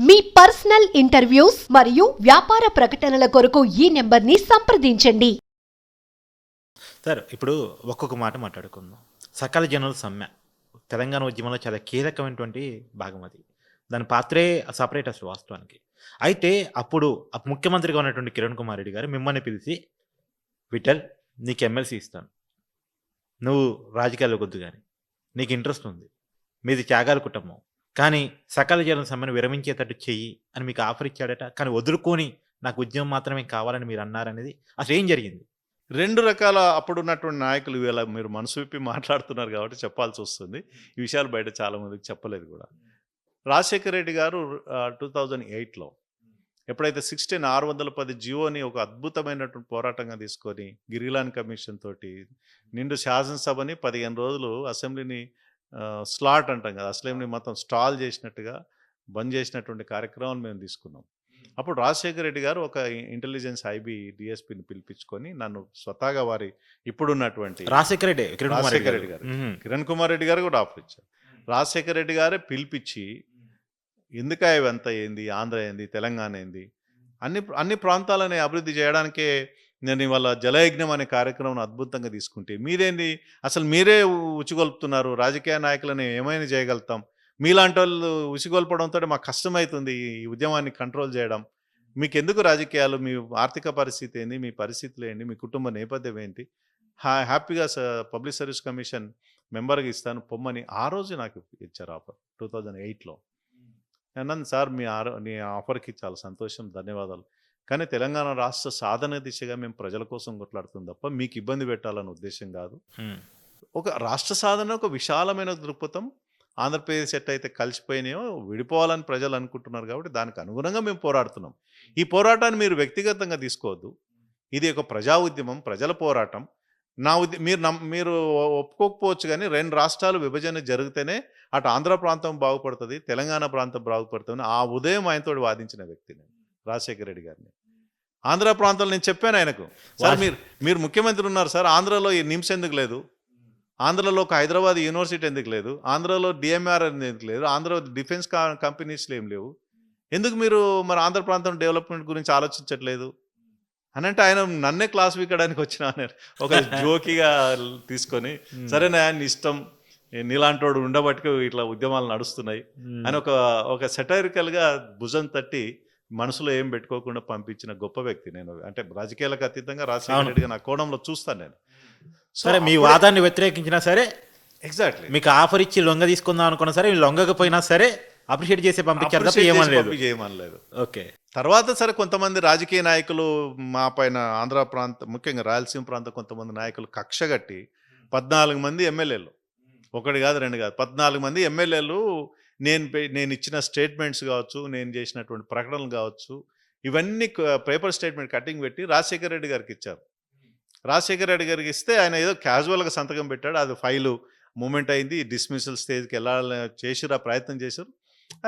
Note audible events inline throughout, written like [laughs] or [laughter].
మీ personal interviews మరియు వ్యాపార ప్రకటనల కొరకు ఈ నెంబర్ని సంప్రదించండి. సార్ ఇప్పుడు ఒక్కొక్క మాట మాట్లాడుకుందాం. సకల జనుల సమ్మె. తెలంగాణ ఉద్యమంలో చాలా కీలకమైనటువంటి భాగం అది. దాని పాత్రే సపరేట్ అసలు వాస్తవానికి. అయితే అప్పుడు ముఖ్యమంత్రిగా ఉన్నటువంటి కిరణ్ కుమార్ రెడ్డి గారు మిమ్మల్ని పిలిచి విఠల్ నీకు ఎమ్మెల్సీ ఇస్తాను. నువ్వు రాజకీయాల్లో వద్దు కానీ నీకు ఇంట్రెస్ట్ ఉంది. మీది త్యాగాల కుటుంబం. కానీ సకల జలం సమ్మెను విరమించేటట్టు చెయ్యి అని మీకు ఆఫర్ ఇచ్చాడట. కానీ వదులుకొని నాకు ఉద్యమం మాత్రమే కావాలని మీరు అన్నారనేది అసలు ఏం జరిగింది? రెండు రకాల అప్పుడున్నటువంటి నాయకులు ఇవాళ మీరు మనసు విప్పి మాట్లాడుతున్నారు కాబట్టి చెప్పాల్సి వస్తుంది. ఈ విషయాలు బయట చాలామందికి చెప్పలేదు కూడా. రాజశేఖర రెడ్డి గారు టూ థౌజండ్ ఎయిట్లో ఎప్పుడైతే సిక్స్టీన్ ఆరు వందల పది జియోని ఒక అద్భుతమైనటువంటి పోరాటంగా తీసుకొని గిరిలాన్ కమిషన్ తోటి నిండు శాసనసభని పదిహేను రోజులు అసెంబ్లీని స్లాట్ అంటాం కదా! అసెంబ్లీ మొత్తం స్టాల్ చేసినట్టుగా బంద్ చేసినటువంటి కార్యక్రమాలు మేము తీసుకున్నాం. అప్పుడు రాజశేఖర రెడ్డి గారు ఒక ఇంటెలిజెన్స్ ఐబీ డిఎస్పీని పిలిపించుకొని నన్ను స్వతహాగా వారి ఇప్పుడున్నటువంటి రాజశేఖర రెడ్డి రాజశేఖర రెడ్డి గారు. కిరణ్ కుమార్ రెడ్డి గారు కూడా ఆఫర్ ఇచ్చారు. రాజశేఖర రెడ్డి గారే పిలిపించి ఎందుక ఇవంతా ఏంది? ఆంధ్ర ఏంది? తెలంగాణ ఏంది? అన్ని అన్ని ప్రాంతాలని అభివృద్ధి చేయడానికే నేను ఇవాళ జలయజ్ఞం అనే కార్యక్రమం అద్భుతంగా తీసుకుంటే మీరేంది? అసలు మీరే ఉచిగొల్పుతున్నారు రాజకీయ నాయకులని ఏమైనా చేయగలుగుతాం. మీలాంటి వాళ్ళు ఉసిగొల్పడంతో మాకు కష్టమవుతుంది ఈ ఉద్యమాన్ని కంట్రోల్ చేయడం. మీకు ఎందుకు రాజకీయాలు? మీ ఆర్థిక పరిస్థితి ఏంది? మీ పరిస్థితులు ఏంటి మీ కుటుంబ నేపథ్యం ఏంటి? హా హ్యాపీగా స పబ్లిక్ సర్వీస్ కమిషన్ మెంబర్గా ఇస్తాను పొమ్మని ఆ రోజు నాకు ఇచ్చారు ఆఫర్ టూ థౌజండ్ ఎయిట్లో. అన్నాను సార్ మీ ఆరో మీ ఆఫర్కి చాలా సంతోషం. ధన్యవాదాలు. కానీ తెలంగాణ రాష్ట్ర సాధన దిశగా మేము ప్రజల కోసం కొట్లాడుతుంది తప్ప మీకు ఇబ్బంది పెట్టాలన్న ఉద్దేశం కాదు. ఒక రాష్ట్ర సాధన ఒక విశాలమైన దృక్పథం. ఆంధ్రప్రదేశ్ ఎట్టయితే కలిసిపోయినాయో విడిపోవాలని ప్రజలు అనుకుంటున్నారు కాబట్టి దానికి అనుగుణంగా మేము పోరాడుతున్నాం. ఈ పోరాటాన్ని మీరు వ్యక్తిగతంగా తీసుకోవద్దు. ఇది ఒక ప్రజా ఉద్యమం ప్రజల పోరాటం. నా ఉద్య మీరు నమ్ మీరు ఒప్పుకోకపోవచ్చు కానీ రెండు రాష్ట్రాలు విభజన జరిగితేనే అటు ఆంధ్ర ప్రాంతం బాగుపడుతుంది తెలంగాణ ప్రాంతం బాగుపడుతుంది ఆ ఉదయం ఆయనతో వాదించిన వ్యక్తి నేను రాజశేఖర రెడ్డి గారిని. ఆంధ్ర ప్రాంతంలో నేను చెప్పాను ఆయనకు. సార్. మీరు మీరు ముఖ్యమంత్రి ఉన్నారు సార్ ఆంధ్రలో ఈ నిమ్స్ ఎందుకు లేదు? ఆంధ్రలో ఒక హైదరాబాద్ యూనివర్సిటీ ఎందుకు లేదు? ఆంధ్రలో డిఎంఆర్ ఎందుకు లేదు? ఆంధ్ర డిఫెన్స్ కంపెనీస్లు ఏం లేవు. ఎందుకు మీరు మరి ఆంధ్ర ప్రాంతం డెవలప్మెంట్ గురించి ఆలోచించట్లేదు? అని అంటే ఆయన నన్నే క్లాస్ వీకడానికి వచ్చిన ఆయన ఒక జోకిగా తీసుకొని సరేనా నీ ఇష్టం నీలాంటోడు ఉండబట్టి ఇట్లా ఉద్యమాలు నడుస్తున్నాయి. అని ఒక ఒక సెటైరికల్గా భుజం తట్టి మనసులో ఏం పెట్టుకోకుండా పంపించిన గొప్ప వ్యక్తి నేను. అంటే రాజకీయాలకు అతీతంగా రాజశేఖర. రెడ్డిగా నా కోణంలో చూస్తాను నేను. సరే మీ వాదాన్ని వ్యతిరేకించినా సరే ఎగ్జాక్ట్లీ మీకు ఆఫర్ ఇచ్చి లొంగ తీసుకుందాం అనుకున్నా సరే లొంగకపోయినా సరే అప్రిషియేట్ చేసి పంపించారు తప్ప ఏమని లేదు. చేయమనలేదు ఓకే. తర్వాత సరే కొంతమంది రాజకీయ నాయకులు మా పైన ఆంధ్ర ప్రాంత ముఖ్యంగా రాయలసీమ ప్రాంత కొంతమంది నాయకులు కక్షగట్టి పద్నాలుగు మంది ఎమ్మెల్యేలు. ఒకటి కాదు రెండు కాదు పద్నాలుగు మంది ఎమ్మెల్యేలు నేను నేను ఇచ్చిన స్టేట్మెంట్స్ కావచ్చు నేను చేసినటువంటి ప్రకటనలు కావచ్చు ఇవన్నీ పేపర్ స్టేట్మెంట్ కటింగ్ పెట్టి రాజశేఖర రెడ్డి గారికి ఇచ్చారు. రాజశేఖర రెడ్డి గారికి ఇస్తే ఆయన ఏదో క్యాజువల్గా సంతకం పెట్టాడు అది ఫైలు మూమెంట్ అయింది డిస్మిసల్ స్టేజ్కి వెళ్ళాలని చేసిరు ఆ ప్రయత్నం చేశారు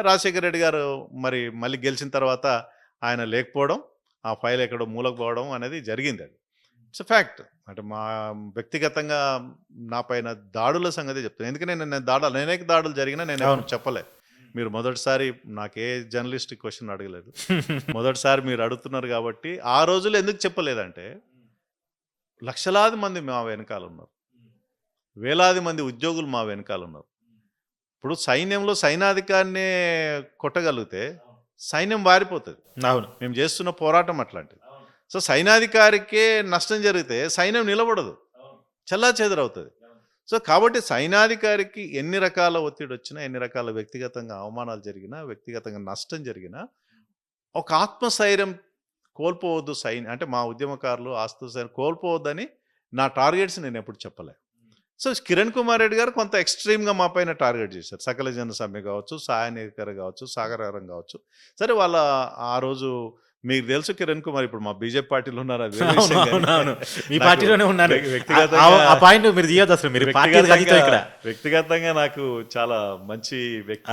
రాజశేఖర రెడ్డి గారు మరి మళ్ళీ గెలిచిన తర్వాత ఆయన లేకపోవడం ఆ ఫైల్ ఎక్కడో మూలకు పోవడం అనేది జరిగింది అది. It's fact. అంటే మా వ్యక్తిగతంగా నా పైన దాడుల సంగతి చెప్తాను ఎందుకంటే నేను నేను దాడులు. అనేక దాడులు జరిగినా నేను అవును. చెప్పలే. మీరు మొదటిసారి నాకే జర్నలిస్ట్ క్వశ్చన్ అడగలేదు. [laughs] మొదటిసారి మీరు అడుగుతున్నారు కాబట్టి ఆ రోజులు ఎందుకు చెప్పలేదంటే లక్షలాది మంది మా వెనకాల ఉన్నారు. వేలాది మంది ఉద్యోగులు మా వెనకాల ఉన్నారు. ఇప్పుడు సైన్యంలో సైనాధికారినే కొట్టగలిగితే సైన్యం వారిపోతుంది. అవును. మేము చేస్తున్న పోరాటం అట్లాంటిది. సో సైనాధికారికే నష్టం జరిగితే సైన్యం నిలబడదు. చల్లా చెదరవుతుంది సో కాబట్టి సైనాధికారికి ఎన్ని రకాల ఒత్తిడి వచ్చినా ఎన్ని రకాల వ్యక్తిగతంగా అవమానాలు జరిగినా వ్యక్తిగతంగా నష్టం జరిగినా ఒక ఆత్మస్థైర్యం కోల్పోవద్దు సైన్ అంటే మా ఉద్యమకారులు ఆత్మస్థైర్యం కోల్పోవద్దని నా టార్గెట్స్ నేను ఎప్పుడు చెప్పలే. సో కిరణ్ కుమార్ రెడ్డి గారు కొంత ఎక్స్ట్రీమ్గా మా పైన టార్గెట్ చేశారు. సకల జన సమ్మె కావచ్చు సాయనికర కావచ్చు సాగరహారం కావచ్చు. సరే వాళ్ళ ఆ రోజు మీకు తెలుసు కిరణ్ కుమార్ ఇప్పుడు మా బీజేపీ పార్టీలో ఉన్నారు? అది. మీ పార్టీలోనే ఉన్నారు. వ్య- వ్యక్తిగతంగా- పాయింట్ మీరు తీయొద్దు అసలు. మీరు ఇక్కడ. వ్యక్తిగతంగా నాకు చాలా మంచి వ్యక్తి.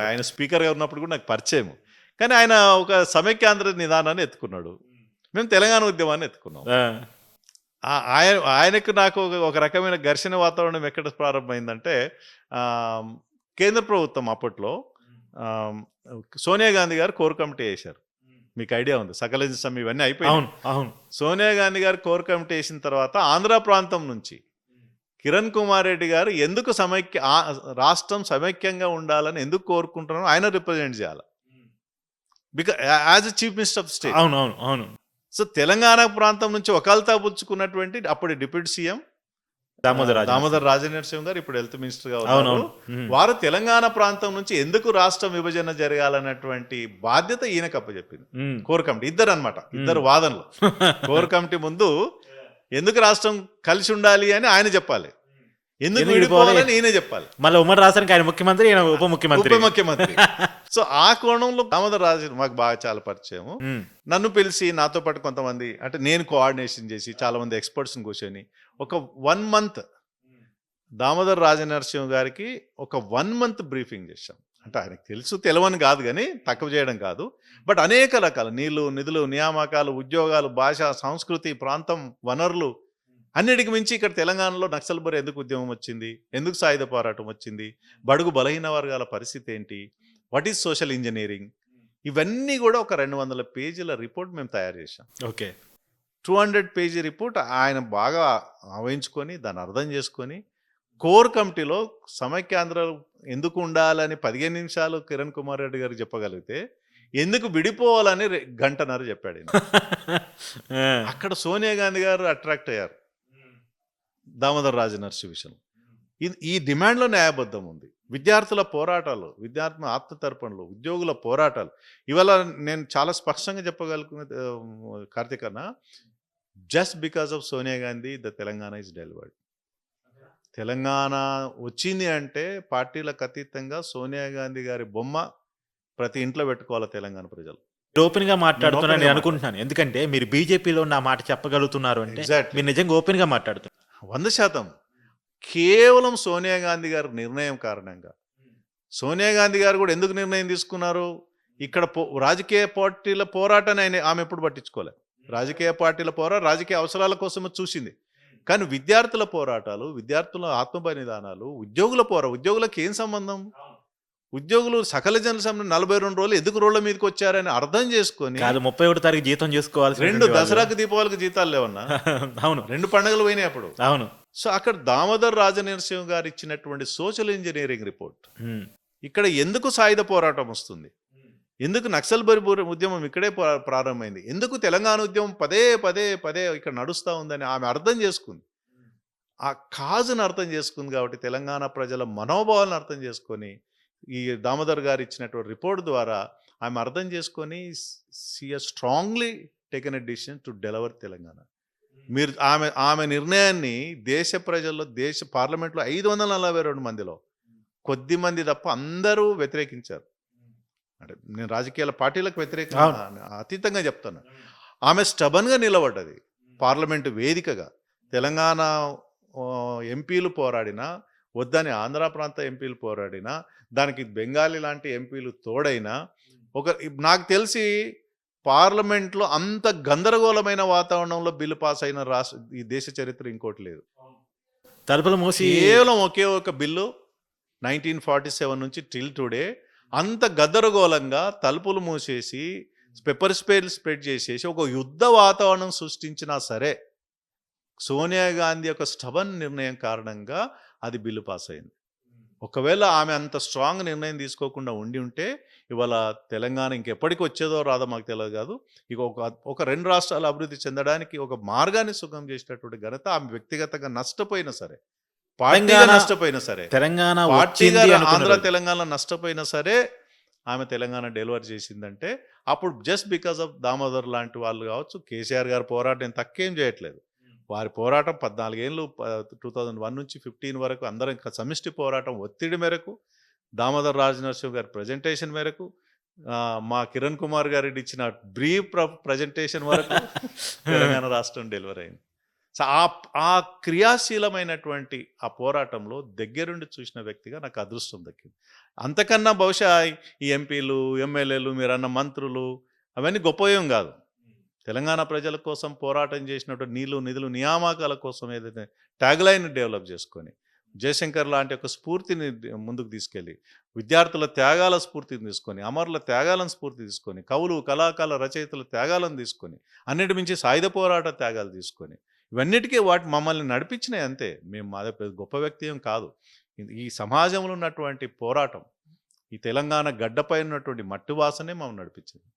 ఆయన స్పీకర్గా ఉన్నప్పుడు కూడా నాకు పరిచయం. కానీ ఆయన ఒక సమైక్యాంధ్ర నిదానాన్ని ఎత్తుకున్నాడు. మేము తెలంగాణ ఉద్యమాన్ని ఎత్తుకున్నాం. ఆయన ఆయనకు నాకు ఒక- రకమైన ఘర్షణ వాతావరణం ఎక్కడ ప్రారంభమైందంటే కేంద్ర ప్రభుత్వం అప్పట్లో సోనియా గాంధీ గారు కోర్ కమిటీ వేశారు. మీకు ఐడియా ఉంది. సకల సమ్మె ఇవన్నీ అయిపోయాయి అవును అవును. సోనియా గాంధీ గారు కోర్ కమిటీ వేసిన తర్వాత ఆంధ్ర ప్రాంతం నుంచి కిరణ్ కుమార్ రెడ్డి గారు ఎందుకు సమైక్య ఆ- రాష్ట్రం సమైక్యంగా ఉండాలని ఎందుకు కోరుకుంటున్నారో ఆయన రిప్రజెంట్ చేయాలి. Because as a chief minister of state. అవును అవును అవును. సో తెలంగాణ ప్రాంతం నుంచి ఒకల్తా పుచ్చుకున్నటువంటి అప్పుడు డిప్యూటీ సీఎం దామోదర్ రాజు దామోదర్ రాజనరసింహ గారు ఇప్పుడు హెల్త్ మినిస్టర్గా ఉన్నారు. వారు తెలంగాణ ప్రాంతం నుంచి ఎందుకు రాష్ట్ర విభజన జరగాలన్నటువంటి బాధ్యత ఈయనకు అప్పచెప్పింది. కోర్ కమిటీ ఇద్దరు అనమాట ఇద్దరు వాదనలు. [laughs] కోర్ కమిటీ ముందు ఎందుకు రాష్ట్రం కలిసి ఉండాలి అని ఆయన చెప్పాలి. ఎందుకు విడిపోవాలని విడిపోవాలి? ఈయన చెప్పాలి. మళ్ళీ ఉమ్మడి రాష్ట్రానికి ఆయన ముఖ్యమంత్రి ఈయన ఉప ముఖ్యమంత్రి. ఉప ముఖ్యమంత్రి [laughs] సో ఆ కోణంలో దామోదర్ రాజు మాకు బాగా చాలా పరిచయము. నన్ను పిలిచి నాతో పాటు కొంతమంది అంటే నేను కోఆర్డినేషన్ చేసి చాలా మంది ఎక్స్పర్ట్స్ని కూర్చొని ఒక వన్ మంత్ దామోదర్ రాజనరసింహ గారికి ఒక వన్ మంత్ బ్రీఫింగ్ చేశాం. అంటే ఆయనకు తెలుసు తెలవని కాదు కానీ తక్కువ చేయడం కాదు. బట్ అనేక రకాల నీళ్ళు నిధులు నియామకాలు ఉద్యోగాలు భాష సంస్కృతి ప్రాంతం వనరులు అన్నిటికి మించి ఇక్కడ తెలంగాణలో నక్సల్బర్ ఎందుకు ఉద్యమం వచ్చింది? ఎందుకు సాయుధ పోరాటం వచ్చింది? బడుగు బలహీన వర్గాల పరిస్థితి ఏంటి? వాట్ ఈజ్ సోషల్ ఇంజనీరింగ్ ఇవన్నీ కూడా ఒక రెండు వందల పేజీల రిపోర్ట్ మేము తయారు చేశాం. Okay. Two hundred page report ఆయన బాగా ఆవహించుకొని దాన్ని అర్థం చేసుకొని కోర్ కమిటీలో సమైక్యాంధ్ర ఎందుకు ఉండాలని పదిహేను నిమిషాలు కిరణ్ కుమార్ రెడ్డి గారికి చెప్పగలిగితే ఎందుకు విడిపోవాలని గంటన్నర చెప్పాడు. [laughs] అక్కడ సోనియా గాంధీ గారు అట్రాక్ట్ అయ్యారు. దామోదర్ రాజ నర్సి విషయం. ఈ డిమాండ్లో న్యాయబద్ధం ఉంది. విద్యార్థుల పోరాటాలు విద్యార్థుల ఆత్మతర్పణలు ఉద్యోగుల పోరాటాలు ఇవాళ నేను చాలా స్పష్టంగా చెప్పగలుగుతున్న కార్తీకన్న just because of Sonia Gandhi the Telangana is delivered Telangana వచ్చింది అంటే పార్టీలకు అతీతంగా సోనియా గాంధీ గారి బొమ్మ ప్రతి ఇంట్లో పెట్టుకోవాలి తెలంగాణ ప్రజలు. ఓపెన్గా మాట్లాడుతున్నా open గా నేను అనుకుంటున్నాను. ఎందుకంటే మీరు బీజేపీలో నా మాట చెప్పగలుగుతున్నారు అంటే. మీరు నిజంగా ఓపెన్గా మాట్లాడుతున్నారు. వంద శాతం. కేవలం సోనియా గాంధీ గారి నిర్ణయం కారణంగా. సోనియా గాంధీ గారు కూడా ఎందుకు నిర్ణయం తీసుకున్నారు? ఇక్కడ పో రాజకీయ పార్టీల పోరాటాన్ని ఆయన ఆమె ఎప్పుడు పట్టించుకోలే. రాజకీయ పార్టీల పోరా రాజకీయ అవసరాల కోసం చూసింది. కానీ విద్యార్థుల పోరాటాలు విద్యార్థుల ఆత్మబలిదానాలు ఉద్యోగుల పోరా ఉద్యోగులకు ఏం సంబంధం? ఉద్యోగులు సకల జన సమ్మె నలభై రెండు రోజులు ఎందుకు రోడ్ల మీదకి వచ్చారని అర్థం చేసుకొని కాదు ముప్పై ఒకటి తారీఖు జీతం చేసుకోవాల్సి రెండు దసరాకు దీపావళికి జీతాలు లేవన్నా? [laughs] అవును. రెండు పండుగలు పోయినాయి అప్పుడు. అవును. సో అక్కడ దామోదర్ రాజనరసింహ గారు ఇచ్చినటువంటి సోషల్ ఇంజనీరింగ్ రిపోర్ట్. ఇక్కడ ఎందుకు సాయుధ పోరాటం వస్తుంది? ఎందుకు నక్సల్ బరి ఉద్యమం ఇక్కడే ప్రా- ప్రారంభమైంది? ఎందుకు తెలంగాణ ఉద్యమం పదే పదే పదే ఇక్కడ నడుస్తూ ఉందని ఆమె అర్థం చేసుకుంది. ఆ కాజును అర్థం చేసుకుంది కాబట్టి తెలంగాణ ప్రజల మనోభావాలను అర్థం చేసుకొని ఈ దామోదర్ గారు ఇచ్చినటువంటి రిపోర్ట్ ద్వారా ఆమె అర్థం చేసుకొని she strongly taken a decision to deliver Telangana. మీరు ఆమె ఆమె నిర్ణయాన్ని దేశ ప్రజల్లో దేశ పార్లమెంట్లో ఐదు వందల నలభై రెండు మందిలో కొద్ది మంది తప్ప అందరూ వ్యతిరేకించారు. అంటే నేను రాజకీయాల పార్టీలకు వ్యతిరేకంగా అతీతంగా చెప్తాను ఆమె స్టబన్గా నిలబడ్డది పార్లమెంటు వేదికగా. తెలంగాణ ఎంపీలు పోరాడినా వద్దని ఆంధ్ర ప్రాంత ఎంపీలు పోరాడినా దానికి బెంగాలీ లాంటి ఎంపీలు తోడైనా ఒక నాకు తెలిసి పార్లమెంట్లో అంత గందరగోళమైన వాతావరణంలో బిల్లు పాస్ అయిన రాష్ట్ర ఈ దేశ చరిత్ర ఇంకోటి లేదు. తలుపులు మూసి కేవలం ఒకే ఒక బిల్లు నైన్టీన్ ఫార్టీ సెవెన్ నుంచి టిల్ టుడే అంత గద్దరగోళంగా తలుపులు మూసేసి పెప్పర్ స్ప్రేలు స్ప్రెడ్ చేసేసి ఒక యుద్ధ వాతావరణం సృష్టించినా సరే సోనియా గాంధీ యొక్క స్టబన్ నిర్ణయం కారణంగా అది బిల్లు పాస్ అయింది ఒకవేళ ఆమె అంత స్ట్రాంగ్ నిర్ణయం తీసుకోకుండా ఉండి ఉంటే ఇవాళ తెలంగాణ ఇంకెప్పటికి వచ్చేదో రాదో మాకు తెలియదు కాదు. ఇక ఒక ఒక రెండు రాష్ట్రాలు అభివృద్ధి చెందడానికి ఒక మార్గాన్ని సుగం చేసినటువంటి ఘనత ఆమె వ్యక్తిగతంగా నష్టపోయినా సరే పార్టీగా తెలంగాణ- నష్టపోయినా సరే తెలంగాణ పార్టీగా ఆంధ్ర. తెలంగాణ నష్టపోయినా సరే ఆమె తెలంగాణ డెలివర్ చేసిందంటే అప్పుడు జస్ట్ బికాస్ ఆఫ్ దామోదర్ లాంటి వాళ్ళు కావచ్చు కేసీఆర్ గారి పోరాటం తక్కువేం చేయట్లేదు. వారి పోరాటం పద్నాలుగేళ్ళు టూ థౌజండ్ వన్ నుంచి ఫిఫ్టీన్ వరకు అందరం ఇంకా సమిష్టి పోరాటం ఒత్తిడి మేరకు దామోదర్ రాజనరసింహ గారి ప్రజెంటేషన్ మేరకు మా కిరణ్ కుమార్ గారి ఇచ్చిన బ్రీఫ్ ప్రజెంటేషన్ వరకు [laughs] తెలంగాణ రాష్ట్రం డెలివర్ అయింది. సో ఆ ఆ క్రియాశీలమైనటువంటి ఆ పోరాటంలో దగ్గరుండి చూసిన వ్యక్తిగా నాకు అదృష్టం దక్కింది. అంతకన్నా బహుశా ఈ ఎంపీలు ఎమ్మెల్యేలు మీరన్న మంత్రులు అవన్నీ గొప్పయం కాదు. తెలంగాణ ప్రజల కోసం పోరాటం చేసినటువంటి నీళ్ళు నిధులు నియామకాల కోసం ఏదైతే ట్యాగ్లైన్ డెవలప్ చేసుకొని జయశంకర్ లాంటి ఒక స్ఫూర్తిని ముందుకు తీసుకెళ్ళి విద్యార్థుల త్యాగాల స్ఫూర్తిని తీసుకొని అమరుల త్యాగాలను స్ఫూర్తి తీసుకొని కవులు కళాకాల రచయితల త్యాగాలను తీసుకొని అన్నిటి మించి సాయుధ పోరాట త్యాగాలు తీసుకొని ఇవన్నిటికీ వాటి మమ్మల్ని నడిపించినాయి అంతే. మేము మాదే పెద్ద గొప్ప వ్యక్తి ఏం కాదు. ఈ సమాజంలో ఉన్నటువంటి పోరాటం ఈ తెలంగాణ గడ్డపై ఉన్నటువంటి మట్టి వాసనే మమ్మల్ని నడిపించింది.